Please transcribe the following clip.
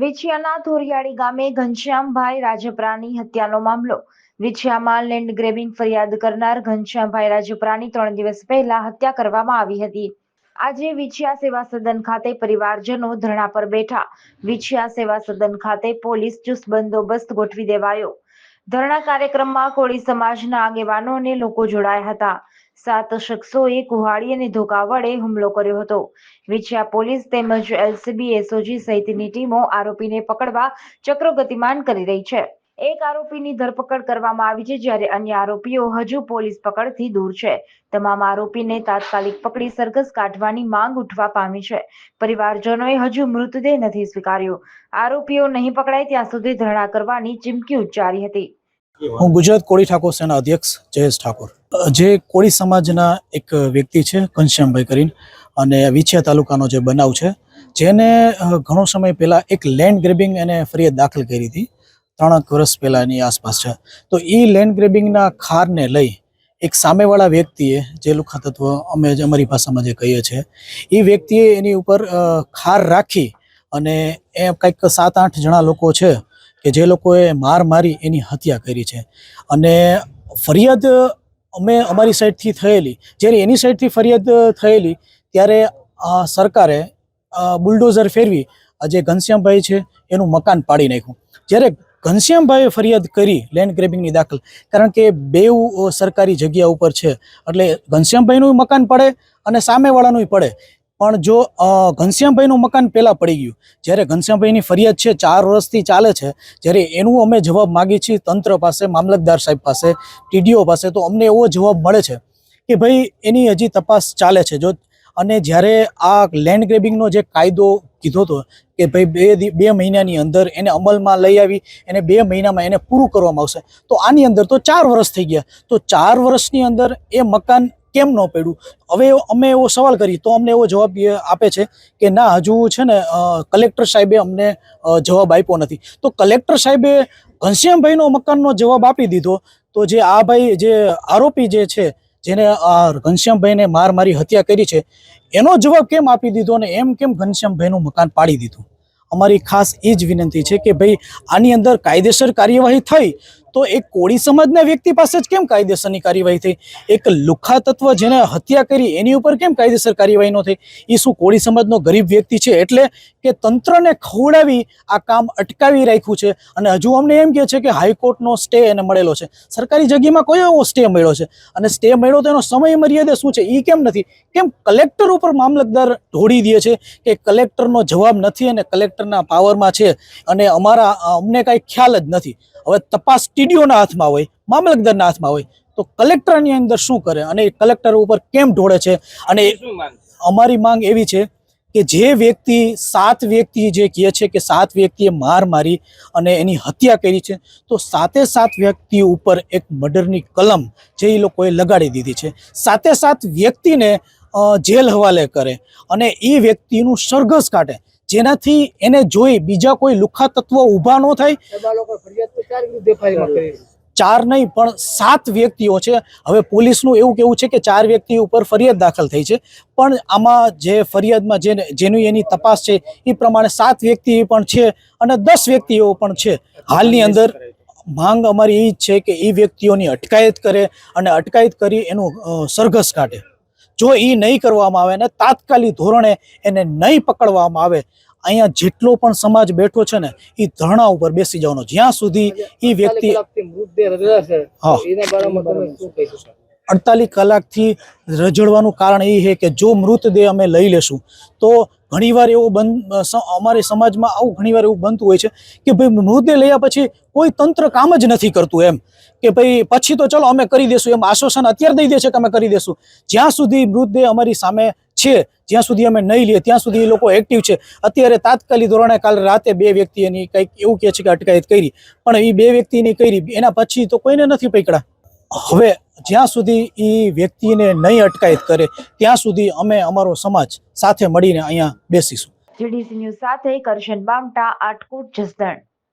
વિછિયાના ધોરિયાળી ગામે ઘનશ્યામભાઈ રાજપરાની હત્યાનો મામલો. વિછિયામાં લેન્ડ ગ્રેબિંગ ફરિયાદ કરનાર ઘનશ્યામભાઈ રાજપરાની ત્રણ દિવસ પહેલા હત્યા કરવામાં આવી હતી. આજે વિછિયા સેવા સદન ખાતે પરિવારજનો ધરણા પર બેઠા. વિછિયા સેવા સદન ખાતે પોલીસ ચુસ્ત બંદોબસ્ત ગોઠવી દેવાયો. ધરણા કાર્યક્રમમાં કોળી સમાજના આગેવાનો અને લોકો જોડાયા હતા. સાત શખ્સોએ કુહાડી અને ધોકા વડે હુમલો કર્યો હતો. વિછિયા પોલીસ તેમજ એલસીબી એસઓજી સહિતની ટીમો આરોપીને પકડવા ચક્રો ગતિમાન કરી રહી છે. એક આરોપીની ધરપકડ કરવામાં આવી છે જ્યારે અન્ય આરોપીઓ હજુ પોલીસ પકડથી દૂર છે. તમામ આરોપીને તાત્કાલિક પકડી સરઘસ કાઢવાની માંગ ઉઠવા પામી છે. પરિવારજનોએ હજુ મૃતદેહ નથી સ્વીકાર્યો. આરોપીઓ નહીં પકડાય ત્યાં સુધી ધરણા કરવાની ચીમકી ઉચ્ચારી હતી. હું ગુજરાત કોળી ઠાકોર સેના અધ્યક્ષ જયેશ ઠાકોર. જે કોળી સમાજના એક વ્યક્તિ છે, ઘનશ્યામભાઈ કરીને, અને વિછિયા તાલુકાનો જે બનાવ છે, જેને ઘણો સમય પહેલાં એક લેન્ડ ગ્રેબિંગ એને ફરિયાદ દાખલ કરી હતી. ત્રણેક વર્ષ પહેલાંની આસપાસ છે. તો એ લેન્ડ ગ્રેબિંગના ખારને લઈ એક સામેવાળા વ્યક્તિએ, જે લુખા તત્વ અમે જે અમારી ભાષામાં જે કહીએ છીએ એ વ્યક્તિએ એની ઉપર ખાર રાખી અને એ કંઈક સાત આઠ જણા લોકો છે કે જે લોકોએ માર મારી એની હત્યા કરી છે. અને ફરિયાદ અમે અમારી સાઈડથી થયેલી, જ્યારે એની સાઈડથી ફરિયાદ થયેલી, ત્યારે સરકારે બુલડોઝર ફેરવી જે ઘનશ્યામભાઈ છે, એનું મકાન પાડી નાખ્યું. જ્યારે ઘનશ્યામભાઈએ ફરિયાદ કરી લેન્ડ ગ્રેબિંગની દાખલ, કારણ કે બેઉ સરકારી જગ્યા ઉપર છે, એટલે ઘનશ્યામભાઈનું મકાન પડે અને સામેવાળાનું પડે. પણ જો ઘનશ્યામભાઈનું મકાન પહેલાં પડી ગયું, જ્યારે ઘનશ્યામભાઈની ફરિયાદ છે, ચાર વર્ષથી ચાલે છે, જ્યારે એનું અમે જવાબ માગીએ છીએ તંત્ર પાસે, મામલતદાર સાહેબ પાસે, ટીડીઓ પાસે, તો અમને એવો જવાબ મળે છે કે ભાઈ, એની હજી તપાસ ચાલે છે. જો, અને જ્યારે આ લેન્ડ ગ્રેબિંગનો જે કાયદો કીધો હતો કે ભાઈ, બે બે મહિનાની અંદર એને અમલમાં લઈ આવી, એને બે મહિનામાં એને પૂરું કરવામાં આવશે, તો આની અંદર તો ચાર વર્ષ થઈ ગયા. તો ચાર વર્ષની અંદર એ મકાન કેમ ન પડ્યું? હવે અમે એવો સવાલ કરીએ, તો અમને એવો જવાબ આપે છે કે ના, હજુ છે ને કલેક્ટર સાહેબે અમને જવાબ આપ્યો નથી. તો કલેક્ટર સાહેબે ઘનશ્યામભાઈનો મકાનનો જવાબ આપી દીધો, તો જે આ ભાઈ, જે આરોપી જે છે, જેને આ ઘનશ્યામભાઈને માર મારી હત્યા કરી છે, એનો જવાબ કેમ આપી દીધો અને એમ કેમ ઘનશ્યામભાઈનું મકાન પાડી દીધું? અમારી ખાસ એ જ વિનંતી છે કે ભાઈ આની અંદર કાયદેસર કાર્યવાહી થઈ, તો એક કોળી સમાજના વ્યક્તિ પાસે જ કેમ કાયદેસરની કાર્યવાહી થઈ? એક લુખા તત્વ જેને હત્યા કરી એની ઉપર કેમ કાયદેસર કાર્યવાહી ન થઈ? એ શું કોળી સમાજનો ગરીબ વ્યક્તિ છે એટલે કે તંત્રને ખવડાવી આ કામ અટકાવી રાખ્યું છે? અને હજુ અમને એમ કહે છે કે હાઈકોર્ટનો સ્ટે એને મળેલો છે. સરકારી જગ્યામાં કયો એવો સ્ટે મળ્યો છે? અને સ્ટે મળ્યો તો એનો સમય મર્યાદા શું છે? એ કેમ નથી? કેમ કલેક્ટર ઉપર મામલતદાર ઢોળી દે છે કે કલેક્ટરનો જવાબ નથી અને કલેક્ટરના પાવરમાં છે અને અમારા અમને કાંઈ ખ્યાલ જ નથી. હવે તપાસ ટીડીઓના હાથમાં હોય મામલતદારના હાથમાં હોય તો કલેક્ટરની અંદર શું કરે અને કલેક્ટર ઉપર કેમ ઢોળે છે? અને અમારી માંગ એવી છે કે જે વ્યક્તિ સાત વ્યક્તિ જે કહે છે કે સાત વ્યક્તિએ માર મારી અને એની હત્યા કરી છે તો સાતે સાત વ્યક્તિ ઉપર એક મર્ડરની કલમ જે એ લોકોએ લગાડી દીધી છે. સાતે સાત વ્યક્તિને જેલ હવાલે કરે અને એ વ્યક્તિનું સરઘસ કાઢે. જેનાથી એને જોઈ બીજા કોઈ લુખા તત્વો ઊભા ન થાય. ચાર નહીં પણ સાત વ્યક્તિઓ છે. હવે પોલીસનું એવું કેવું છે કે ચાર વ્યક્તિ ઉપર ફરિયાદ દાખલ થઈ છે. પણ આમાં જે ફરિયાદમાં જે જેની એની તપાસ છે એ પ્રમાણે સાત વ્યક્તિ પણ છે અને દસ વ્યક્તિઓ પણ છે. હાલની અંદર માંગ અમારી એ જ છે કે એ વ્યક્તિઓની અટકાયત કરે અને અટકાયત કરી એનું સરઘસ કાઢે. જો એ નહીં કરવામાં આવે ને તાત્કાલિક ધોરણે એને નહીં પકડવામાં આવે અહીંયા જેટલો પણ સમાજ બેઠો છે ને એ ધરણા ઉપર બેસી જવાનો જ્યાં સુધી એ વ્યક્તિ મૃતદેહ હા. એના અડતાલીસ કલાકથી રજડવાનું કારણ એ છે કે જો મૃતદેહ અમે લઈ લેશું, તો ઘણીવાર એવું બન અમારે સમાજમાં આવું ઘણીવાર એવું બનતું હોય છે કે ભાઈ મૃતદેહ લયા પછી કોઈ તંત્ર કામ જ નથી કરતું એમ. કે ભાઈ પછી તો ચલો અમે કરી દેશું, એમ આશ્વાસન અત્યારે દઈ દે છે કે અમે કરી દેશું. જ્યાં સુધી મૃતદેહ અમારી સામે છે, જ્યાં સુધી અમે નહીં લઈએ, ત્યાં સુધી એ લોકો એક્ટિવ છે. અત્યારે તાત્કાલિક ધોરણે કાલે રાતે બે વ્યક્તિની કંઈક એવું કહે છે કે અટકાયત કરી. પણ એ બે વ્યક્તિની કરી, એના પછી તો કોઈને નથી પકડ્યા હવે જ્યાં સુધી એ વ્યક્તિને નહીં અટકાયત કરે, ત્યાં સુધી અમે અમારો સમાજ સાથે મળીને અહીંયા બેસીશું. જીડીસી ન્યૂઝ સાથે કરશન બામટા આટકોટ જસદણ.